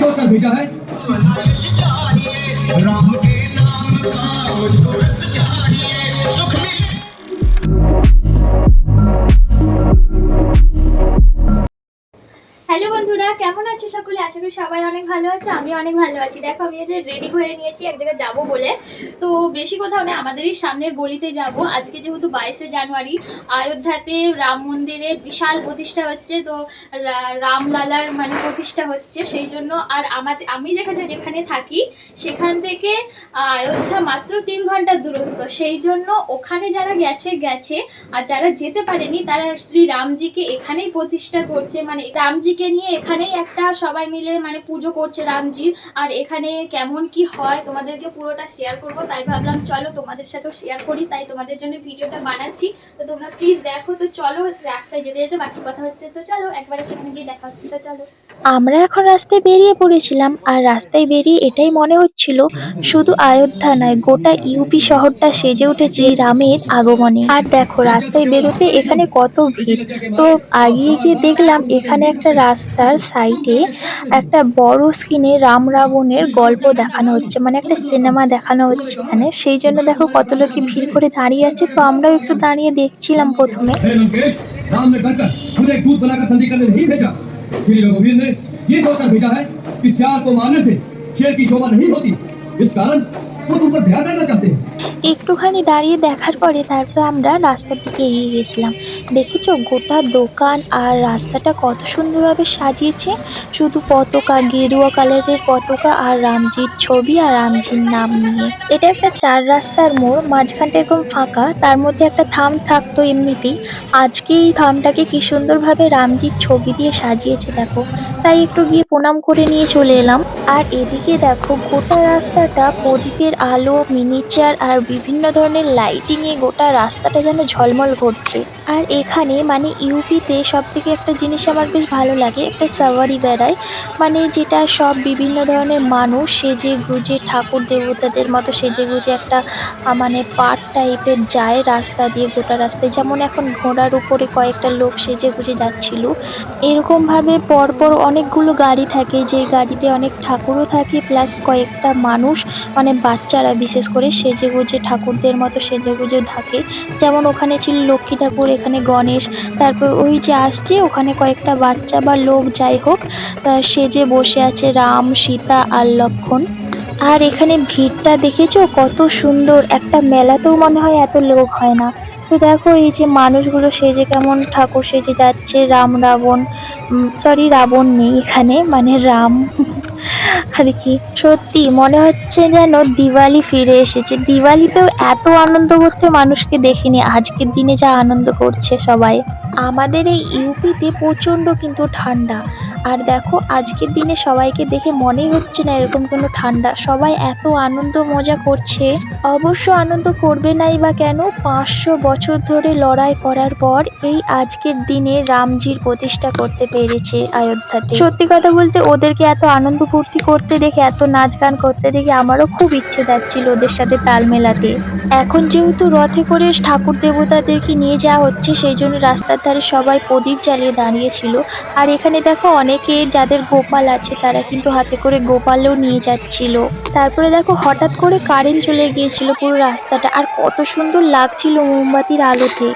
सोचकर भेजा है সবাই অনেক ভালো আছে? আমি অনেক ভালো আছি। দেখো, আমি এদের রেডি হয়ে নিয়েছি, এক জায়গায় যাব বলে। তো বেশি কোথাও নেই আমাদেরই সামনের গলিতে যাব। আজকে যেহেতু বাইশে জানুয়ারি, অযোধ্যাতে রাম মন্দিরের বিশাল প্রতিষ্ঠা হচ্ছে। তো রামলালার মানে প্রতিষ্ঠা হচ্ছে, সেই জন্য আর আমাদের আমি যেখানে যেখানে থাকি, সেখান থেকে অযোধ্যা মাত্র তিন ঘণ্টার দূরত্ব। সেই জন্য ওখানে যারা গেছে গেছে, আর যারা যেতে পারেনি, তারা শ্রী রামজিকে এখানেই প্রতিষ্ঠা করছে। মানে রামজিকে নিয়ে এখানেই একটা সবাই মিলে মানে পুজো করছে রামজির আর এখানে কেমন কি হয় তোমাদেরকে পুরোটা শেয়ার করব, তাই ভাবলাম চলো তোমাদের সাথেও শেয়ার করি, তাই তোমাদের জন্য ভিডিওটা বানাচ্ছি। তো তোমরা প্লিজ দেখো, তো চলো রাস্তায় যেতে যেতে বাকি কথা হচ্ছে। তো চলো, একবারে সেখানে গিয়ে দেখা হচ্ছে। তো চলো। আমরা এখন রাস্তায় বেরিয়ে পড়েছিলাম, আর রাস্তায় বেরিয়ে এটাই মনে হচ্ছিল শুধু অযোধ্যা নয়, গোটা ইউপি শহরটা সেজে উঠেছে রামের আগমনে। আর দেখো, রাস্তায় বেরোতে এখানে কত ভিড়। তো আগিয়ে গিয়ে দেখলাম এখানে একটা রাস্তার সাইডে একটা বড় স্ক্রিনে রাম রাবণের গল্প দেখানো হচ্ছে মানে একটা সিনেমা দেখানো হচ্ছে এখানে সেই জন্য দেখো কত লোকে ভিড় করে দাঁড়িয়ে আছে তো আমরাও একটু দাঁড়িয়ে দেখছিলাম প্রথমে हे लंकेश राम ने कर कर मुझे एक दूत बनाकर संधि करने नहीं भेजा श्री रघुवीर ने ये सोचकर भेजा है कि सियार को मारने से शेर की शोभा नहीं होती इस कारण একটুখানি দাঁড়িয়ে দেখার পরে তারপর আমরা রাস্তার দিকে এগিয়ে গেছিলাম। দেখেছ, গোটা দোকান আর রাস্তাটা কত সুন্দরভাবে সাজিয়েছে? শুধু পতাকা, গেরুয়া কালারের পতাকা আর রামজির ছবি আর রামজির নাম নিয়ে। এটা একটা চার রাস্তার মোড়, মাঝখানটা এরকম ফাঁকা, তার মধ্যে একটা থাম থাকতো এমনিতেই। আজকে এই থামটাকে কি সুন্দরভাবে রামজির ছবি দিয়ে সাজিয়েছে, দেখো। তাই একটু গিয়ে প্রণাম করে নিয়ে চলে এলাম। আর এদিকে দেখো, গোটা রাস্তাটা প্রদীপের আলো, মিনিচার আর বিভিন্ন ধরনের লাইটিং এ গোটা রাস্তাটা যেন ঝলমল করছে। আর এখানে মানে ইউপিতে সব থেকে একটা জিনিস আমার বেশ ভালো লাগে, একটা সাওয়ারি বেড়ায়। মানে যেটা সব বিভিন্ন ধরনের মানুষ সেজে গুজে, ঠাকুর দেবতাদের মতো সেজে গুজে একটা মানে পাট টাইপের যায় রাস্তা দিয়ে গোটা রাস্তায়। যেমন এখন ঘোড়ার উপরে কয়েকটা লোক সেজে গুজে যাচ্ছিল। এরকম ভাবে পরপর অনেকগুলো গাড়ি থাকে যে গাড়িতে অনেক ঠাকুরও থাকে প্লাস কয়েকটা মানুষ মানে বাচ্চারা বিশেষ করে সেজে গুজে ঠাকুরদের মতো সেজে গুজে থাকে। যেমন ওখানে ছিল লক্ষ্মী ঠাকুর, এখানে গণেশ, তারপর ওই যে আসছে, ওখানে কয়েকটা বাচ্চা বা লোক যাই হোক সেজে বসে আছে রাম, সীতা আর লক্ষণ। আর এখানে ভিড়টা দেখেছ? কত সুন্দর! একটা মেলাতেও মনে হয় এত লোক হয় না। তো দেখো এই যে মানুষগুলো সেজে কেমন ঠাকুর সেজে যাচ্ছে, রাম, রাবণ সরি রাবণ নেই এখানে মানে রাম। আর কি? সত্যি, মনে হচ্ছে যেন দিওয়ালি ফিরে এসেছে। দিওয়ালিতেও এত আনন্দ করতে মানুষকে দেখিনি। আজকের দিনে যা আনন্দ করছে সবাই। আমাদের এই ইউপিতে প্রচণ্ড কিন্তু ঠান্ডা। আর দেখো, আজকের দিনে সবাইকে দেখে মনেই হচ্ছে না এরকম কোনো ঠান্ডা। সবাই এত আনন্দ মজা করছে। অবশ্য আনন্দ করবে নাই বা কেন? পাঁচশো বছর ধরে লড়াই করার পর এই আজকের দিনে রামজির প্রতিষ্ঠা করতে পেরেছে অযোধ্যাতে। সত্যি কথা বলতে ওদেরকে এত আনন্দ ফুর্তি করতে দেখে, এত নাচ গান করতে দেখে আমারও খুব ইচ্ছে যাচ্ছিল ওদের সাথে তাল মেলাতে। এখন যেহেতু রথে করে ঠাকুর দেবতাদেরকে নিয়ে যাওয়া হচ্ছে, সেই জন্য রাস্তার ধারে সবাই প্রদীপ জ্বালিয়ে দাঁড়িয়েছিল। আর এখানে দেখো, অনেকে যাদের গোপাল আছে, তারা কিন্তু হাতে করে গোপালও নিয়ে যাচ্ছিল। তারপরে দেখো, হঠাৎ করে কারেন্ট চলে গিয়েছিল পুরো রাস্তাটা। আর কত সুন্দর লাগছিল মোমবাতির আলোতে।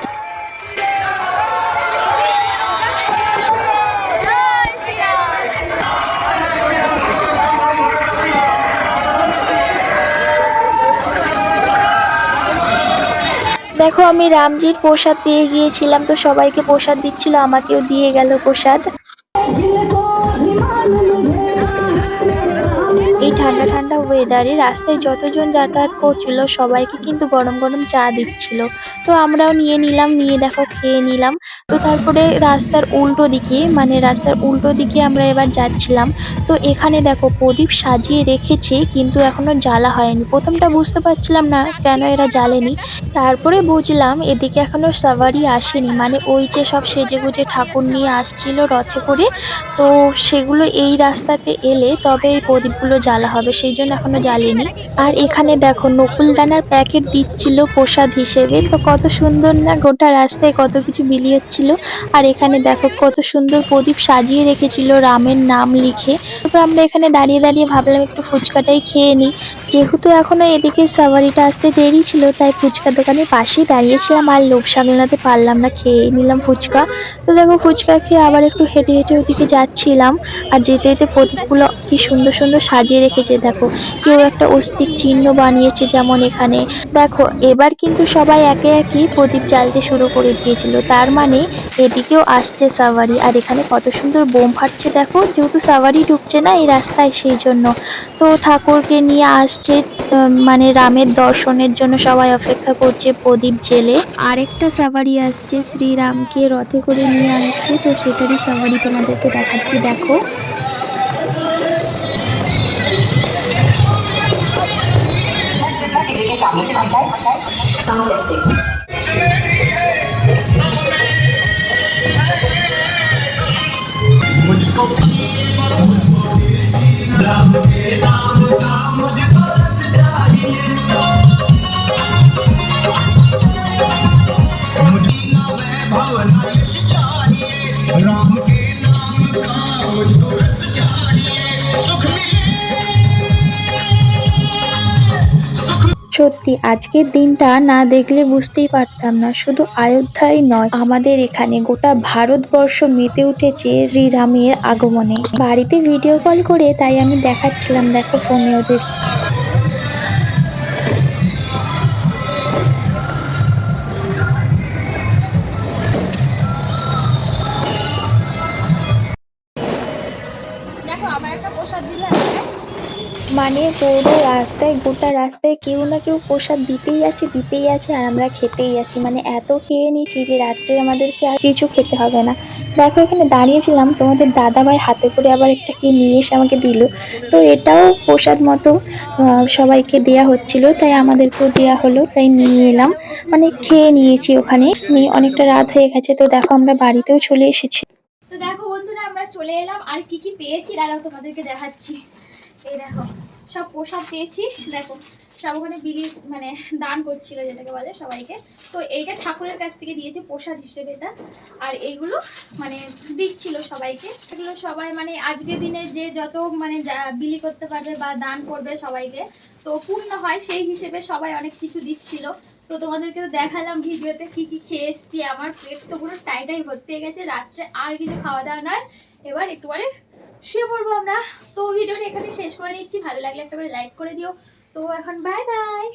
দেখো, আমি রামজির প্রসাদ পেয়ে গিয়েছিলাম। তো সবাইকে প্রসাদ দিচ্ছিল, আমাকেও দিয়ে গেল প্রসাদ। এই ঠান্ডা ঠান্ডা ওয়েদারে রাস্তায় যতজন যাতায়াত করছিল, সবাইকে কিন্তু গরম গরম চা দিচ্ছিল। তো আমরাও নিয়ে নিলাম, নিয়ে দেখো, খেয়ে নিলাম। তো তারপরে রাস্তার উল্টো দিকে মানে রাস্তার উল্টো দিকে আমরা এবার যাচ্ছিলাম। তো এখানে দেখো প্রদীপ সাজিয়ে রেখেছে, কিন্তু এখনও জ্বালা হয়নি। প্রথমটা বুঝতে পারছিলাম না কেন এরা জ্বালেনি। তারপরে বুঝলাম এদিকে এখনও সাওয়ারি আসেনি। মানে ওই যে সব সেজে গুজে ঠাকুর নিয়ে আসছিল রথে করে, তো সেগুলো এই রাস্তাতে এলে তবে এই প্রদীপগুলো জ্বালা হবে, সেই জন্য এখনও জ্বালেনি। আর এখানে দেখো নকুলদানার প্যাকেট দিচ্ছিল প্রসাদ হিসেবে। তো কত সুন্দর না গোটা রাস্তায় কত কিছু বিলি হচ্ছিল আর এখানে দেখো কত সুন্দর প্রদীপ সাজিয়ে রেখেছিল রামের নাম লিখে। তারপর আমরা এখানে দাঁড়িয়ে দাঁড়িয়ে ভাবলাম একটু ফুচকাটাই খেয়ে নিই। যেহেতু এখনও এদিকে সাওয়ারিটা আসতে দেরি ছিল, তাই ফুচকা দোকানের পাশেই দাঁড়িয়েছিলাম আর লোভ সামলাতে পারলাম না খেয়ে নিলাম ফুচকা। তো দেখো ফুচকা খেয়ে আবার একটু হেঁটে হেঁটে ওদিকে যাচ্ছিলাম। আর যেতে যেতে প্রদীপগুলো কি সুন্দর সুন্দর সাজিয়ে রেখেছে, দেখো। কেউ একটা অস্তিক চিহ্ন বানিয়েছে যেমন এখানে। দেখো, এবার কিন্তু সবাই একে একই প্রদীপ জ্বালতে শুরু করে দিয়েছিল। তার মানে এদিকেও আসছে সাওয়ারি। আর এখানে কত সুন্দর বোম ফাটছে দেখো, যেহেতু সাওয়ারি ঢুকছে না এই রাস্তায় সেই জন্য। তো ঠাকুরকে নিয়ে আসছে মানে রামের দর্শনের জন্য সবাই অপেক্ষা করছে প্রদীপ জেলে। আরেকটা সাওয়ারি আসছে, শ্রীরামকে রথে করে নিয়ে আসছে। তো সেটারই সাওয়ারি তোমাদেরকে দেখাচ্ছি, দেখো। Sound testing. oh. সত্যি, আজকের দিনটা না দেখলে বুঝতেই পারতাম না। শুধু অযোধ্যায় নয়, আমাদের এখানে গোটা ভারতবর্ষ মেতে উঠেছে শ্রীরামের আগমনে। বাড়িতে ভিডিও কল করে তাই আমি দেখাচ্ছিলাম, দেখো ফোনে ওদের। মানে পুরো রাস্তায়, গোটা রাস্তায় কেউ না কেউ প্রসাদ দিতেই আছে দিতেই আছে আর আমরা খেতেই আছি। মানে এত খেয়ে নিয়েছি যে রাত্রে আমাদেরকে আর কিছু খেতে হবে না। দেখো, এখানে দাঁড়িয়েছিলাম। তোমাদের দাদাভাই হাতে করে আবার একটা কি নিয়ে এসে আমাকে দিল। তো এটাও প্রসাদ মতো সবাইকে দেয়া হচ্ছিল। তাই আমাদেরকেও দেয়া হলো, তাই নিয়ে এলাম। মানে খেয়ে নিয়েছি ওখানে। অনেকটা রাত হয়ে গেছে। তো দেখো, আমরা বাড়িতেও চলে এসেছি। তো দেখো বন্ধুরা, আমরা চলে এলাম। আর কি কি পেয়েছি? দাঁড়াও তোমাদেরকে দেখাচ্ছি। এই দেখো, সব প্রসাদ পেয়েছি। দেখো, সব ওখানে বিলি মানে দান করছিল যেটাকে বলে সবাইকে। তো এইটা ঠাকুরের কাছ থেকে দিয়েছে, প্রসাদ হিসেবে এটা। আর এইগুলো মানে দিচ্ছিল সবাইকে। এগুলো সবাই মানে আজকের দিনে যে যত মানে বিলি করতে পারবে বা দান করবে সবাইকে, তো পূর্ণ হয় সেই হিসেবে সবাই অনেক কিছু দিচ্ছিল। তো তোমাদেরকে তো দেখালাম ভিডিওতে কি কি খেয়ে এসছি। আমার পেট তো পুরো টাইটাই ভর্তি হয়ে গেছে। রাত্রে আর কিছু খাওয়া দাওয়া নয়। এবার একটু পরে শুয়ে পড়ব আমরা। তো ভিডিওটা এখানে শেষ করে নিচ্ছি। ভালো লাগলে একটা লাইক করে দিও। তো এখন বাই বাই